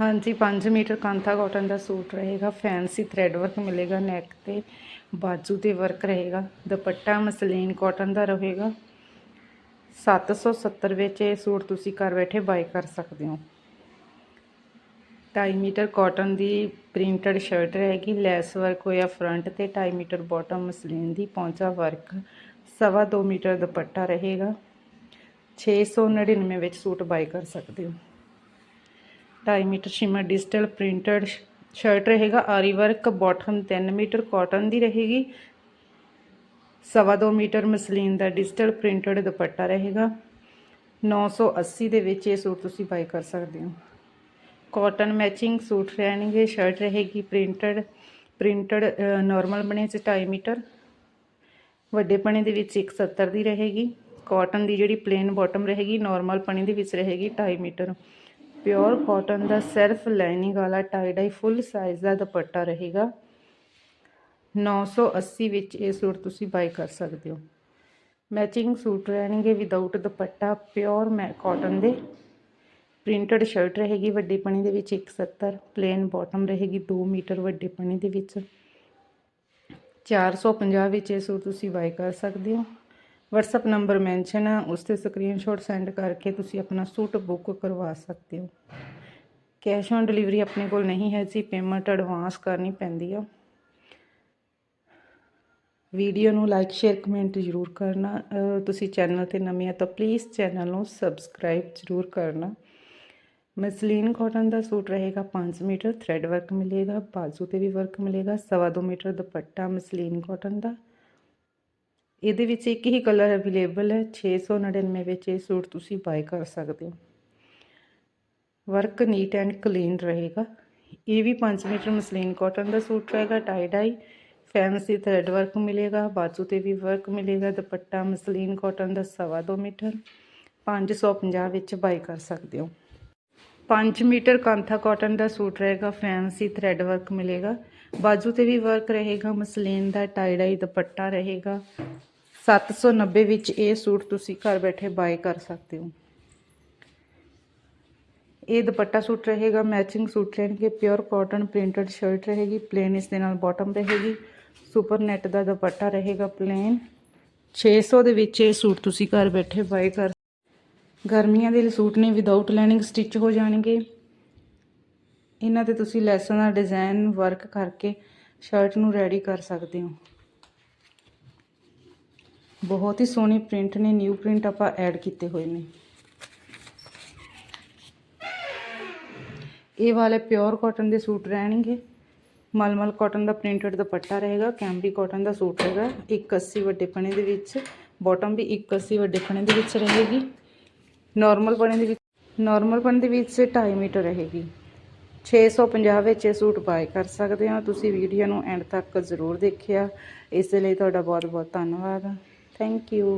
ਹਾਂਜੀ 5 metre kantha cotton ਦਾ suit ਰਹੇਗਾ, ਫੈਂਸੀ ਥ੍ਰੈਡ ਵਰਕ ਮਿਲੇਗਾ ਨੈਕ ਤੇ, ਬਾਜੂ ਤੇ ਵਰਕ ਰਹੇਗਾ, ਦੁਪੱਟਾ ਮਸਲੀਨ ਕਾਟਨ ਦਾ ਰਹੇਗਾ। 770 ਵਿੱਚ ਇਹ ਸੂਟ ਤੁਸੀਂ ਘਰ ਬੈਠੇ ਬਾਈ ਕਰ ਸਕਦੇ ਹੋ। 2.5 ਮੀਟਰ ਕਾਟਨ ਦੀ ਪ੍ਰਿੰਟਡ ਸ਼ਰਟ ਰਹੇਗੀ, ਲੈਸ ਵਰਕ ਹੋਇਆ ਫਰੰਟ ਤੇ 2.5 ਮੀਟਰ ਬਾਟਮ ਮਸਲੀਨ ਦੀ ਪੌਂਚਾ ਵਰਕ ਸਵਾ 2 ਮੀਟਰ ਦੁਪੱਟਾ ਰਹੇਗਾ। 699 ਵਿੱਚ ਸੂਟ ਬਾਈ ਕਰ ਸਕਦੇ ਹੋ। 2.5 metre shimmer digital printed shirt ਰਹੇਗਾ, aari work bottom 3 metre, cotton ਦੀ ਰਹੇਗੀ। ਸਵਾ 2 ਮੀਟਰ ਮਸਲੀਨ ਦਾ ਡਿਜੀਟਲ ਪ੍ਰਿੰਟਡ ਦੁਪੱਟਾ ਰਹੇਗਾ। 980 ਦੇ ਵਿੱਚ ਇਹ ਸੂਟ ਤੁਸੀਂ ਬਾਈ ਕਰ ਸਕਦੇ ਹੋ। ਕਾਟਨ ਮੈਚਿੰਗ ਸੂਟ ਰਹਿਣਗੇ, ਸ਼ਰਟ ਰਹੇਗੀ ਪ੍ਰਿੰਟਡ ਪ੍ਰਿੰਟਡ ਨਾਰਮਲ ਬਣੇ ਚ 2.5 ਮੀਟਰ। ਵੱਡੇ ਪਣੇ ਦੇ ਵਿੱਚ 170 ਦੀ ਰਹੇਗੀ। ਕਾਟਨ ਦੀ ਜਿਹੜੀ ਪਲੇਨ ਬਾਟਮ ਰਹੇਗੀ, ਨਾਰਮਲ ਪਣੇ ਦੇ ਵਿੱਚ ਰਹੇਗੀ 2.5 ਮੀਟਰ। ਪਿਓਰ ਕਾਟਨ ਦਾ ਸੈਲਫ ਲਾਈਨਿੰਗ ਵਾਲਾ ਟਾਈ ਡਾਈ ਫੁੱਲ ਸਾਈਜ਼ ਦਾ ਦੁਪੱਟਾ ਰਹੇਗਾ। 980 ਵਿੱਚ ਇਹ ਸੂਟ ਤੁਸੀਂ ਬਾਈ ਕਰ ਸਕਦੇ ਹੋ। ਮੈਚਿੰਗ ਸੂਟ ਰਹਿਣਗੇ ਵਿਦਆਊਟ ਦੁਪੱਟਾ, ਪਿਓਰ ਮੈ ਕਾਟਨ ਦੇ। ਪ੍ਰਿੰਟਡ ਸ਼ਰਟ ਰਹੇਗੀ ਵੱਡੇ ਪਣੀ ਦੇ ਵਿੱਚ 170 ਪਲੇਨ ਬਾਟਮ ਰਹੇਗੀ 2 ਮੀਟਰ ਵੱਡੇ ਪਣੀ ਦੇ ਵਿੱਚ। 450 ਵਿੱਚ ਇਹ ਸੂਟ ਤੁਸੀਂ ਬਾਈ ਕਰ ਸਕਦੇ ਹੋ। WhatsApp ਨੰਬਰ ਮੈਂਸ਼ਨ ਹੈ, ਉਸ ਤੇ ਸਕਰੀਨਸ਼ਾਟ ਸੈਂਡ ਕਰਕੇ ਤੁਸੀਂ ਆਪਣਾ ਸੂਟ ਬੁੱਕ ਕਰਵਾ ਸਕਦੇ ਹੋ। ਕੈਸ਼ ਔਨ ਡਿਲੀਵਰੀ ਆਪਣੇ ਕੋਲ ਨਹੀਂ ਹੈ ਜੀ ਪੇਮੈਂਟ ਐਡਵਾਂਸ ਕਰਨੀ ਪੈਂਦੀ ਆ। ਵੀਡੀਓ ਨੂੰ ਲਾਈਕ ਸ਼ੇਅਰ ਕਮੈਂਟ ਜ਼ਰੂਰ ਕਰਨਾ। ਤੁਸੀਂ ਚੈਨਲ ਤੇ ਨਵੇਂ ਆ ਤਾਂ ਪਲੀਜ਼ ਚੈਨਲ ਨੂੰ ਸਬਸਕ੍ਰਾਈਬ ਜ਼ਰੂਰ ਕਰਨਾ। ਮਸਲੀਨ ਕਾਟਨ ਦਾ ਸੂਟ ਰਹੇਗਾ 5 ਮੀਟਰ ਥ੍ਰੈਡ ਵਰਕ ਮਿਲੇਗਾ, ਬਾਜ਼ੂ ਤੇ ਵੀ ਵਰਕ ਮਿਲੇਗਾ, ਸਵਾ ਦੋ ਮੀਟਰ ਦੁਪੱਟਾ ਮਸਲੀਨ ਕਾਟਨ ਦਾ। ਇਹਦੇ ਵਿੱਚ ਇੱਕ ਹੀ ਕਲਰ ਅਵੇਲੇਬਲ ਹੈ 699 ਵਿੱਚ ਇਹ ਸੂਟ ਤੁਸੀਂ ਬਾਈ ਕਰ ਸਕਦੇ ਹੋ। ਵਰਕ ਨੀਟ ਐਂਡ ਕਲੀਨ ਰਹੇਗਾ। ਇਹ ਵੀ 5 ਮੀਟਰ ਮਸਲੀਨ ਕਾਟਨ ਦਾ ਸੂਟ ਰਹੇਗਾ tie dye fancy thread work ਮਿਲੇਗਾ, ਬਾਜੂ ਤੇ ਵੀ ਵਰਕ ਮਿਲੇਗਾ, ਦੁਪੱਟਾ ਮਸਲੀਨ ਕਾਟਨ ਦਾ ਸਵਾ ਦੋ ਮੀਟਰ 550 ਵਿੱਚ ਬਾਈ ਕਰ ਸਕਦੇ ਹੋ। 5 ਮੀਟਰ ਕਾਂਥਾ ਕਾਟਨ ਦਾ ਸੂਟ ਰਹੇਗਾ ਫੈਂਸੀ ਥਰੈਡ ਵਰਕ ਮਿਲੇਗਾ, ਬਾਜੂ ਤੇ ਵੀ ਵਰਕ ਰਹੇਗਾ, ਮਸਲੀਨ ਦਾ ਟਾਈ ਡਾਈ ਦੁਪੱਟਾ ਰਹੇਗਾ 790 ਵਿੱਚ ਇਹ ਸੂਟ ਤੁਸੀਂ ਘਰ ਬੈਠੇ ਬਾਏ ਕਰ ਸਕਦੇ ਹੋ। ਇਹ ਦੁਪੱਟਾ ਸੂਟ ਰਹੇਗਾ ਮੈਚਿੰਗ ਸੂਟ ਰਹਿਣਗੇ ਪਿਓਰ ਕਾਟਨ ਪ੍ਰਿੰਟਡ ਸ਼ਰਟ ਰਹੇਗੀ ਪਲੇਨ ਇਸ ਦੇ ਨਾਲ ਬਾਟਮ ਰਹੇਗੀ ਸੁਪਰ ਨੈਟ ਦਾ ਦੁਪੱਟਾ ਰਹੇਗਾ ਪਲੇਨ 600 ਦੇ ਵਿੱਚ ਇਹ ਸੂਟ ਤੁਸੀਂ ਘਰ ਬੈਠੇ ਬਾਏ ਕਰ ਗਰਮੀਆਂ ਦੇ ਸੂਟ ਨੇ ਵਿਦਆਊਟ ਲਾਈਨਿੰਗ ਸਟਿਚ ਹੋ ਜਾਣਗੇ। ਇਹਨਾਂ ਤੇ ਤੁਸੀਂ ਲੈਸਾਂ ਦਾ ਡਿਜ਼ਾਈਨ ਵਰਕ ਕਰਕੇ ਸ਼ਰਟ ਨੂੰ ਰੈਡੀ ਕਰ ਸਕਦੇ ਹੋ। ਬਹੁਤ ਹੀ ਸੋਹਣੇ ਪ੍ਰਿੰਟ ਨੇ ਨਿਊ ਪ੍ਰਿੰਟ ਆਪਾਂ ਐਡ ਕੀਤੇ ਹੋਏ ਨੇ। ਇਹ ਵਾਲੇ ਪਿਓਰ ਕਾਟਨ ਦੇ ਸੂਟ ਰਹਿਣਗੇ। ਮਲਮਲ ਕਾਟਨ ਦਾ ਪ੍ਰਿੰਟਡ ਦੁਪੱਟਾ ਰਹੇਗਾ ਕੈਂਬਰੀ ਕਾਟਨ ਦਾ ਸੂਟ ਰਹੇਗਾ 180 ਵੱਡੇ ਪਣੇ ਦੇ ਵਿੱਚ ਬਾਟਮ ਵੀ 180 ਵੱਡੇ ਪਣੇ ਦੇ ਵਿੱਚ ਰਹੇਗੀ। ਨਾਰਮਲ ਪਣੇ ਦੇ ਵਿੱਚ ਨਾਰਮਲ ਪਣੇ ਦੇ ਵਿੱਚ 2.5 ਮੀਟਰ ਰਹੇਗੀ। 650 ਵਿੱਚ ਇਹ ਸੂਟ ਬਾਏ ਕਰ ਸਕਦੇ ਹੋ। ਤੁਸੀਂ ਵੀਡੀਓ ਨੂੰ ਐਂਡ ਤੱਕ ਜ਼ਰੂਰ ਦੇਖਿਆ। ਇਸ ਲਈ ਤੁਹਾਡਾ ਬਹੁਤ ਬਹੁਤ ਧੰਨਵਾਦ। Thank you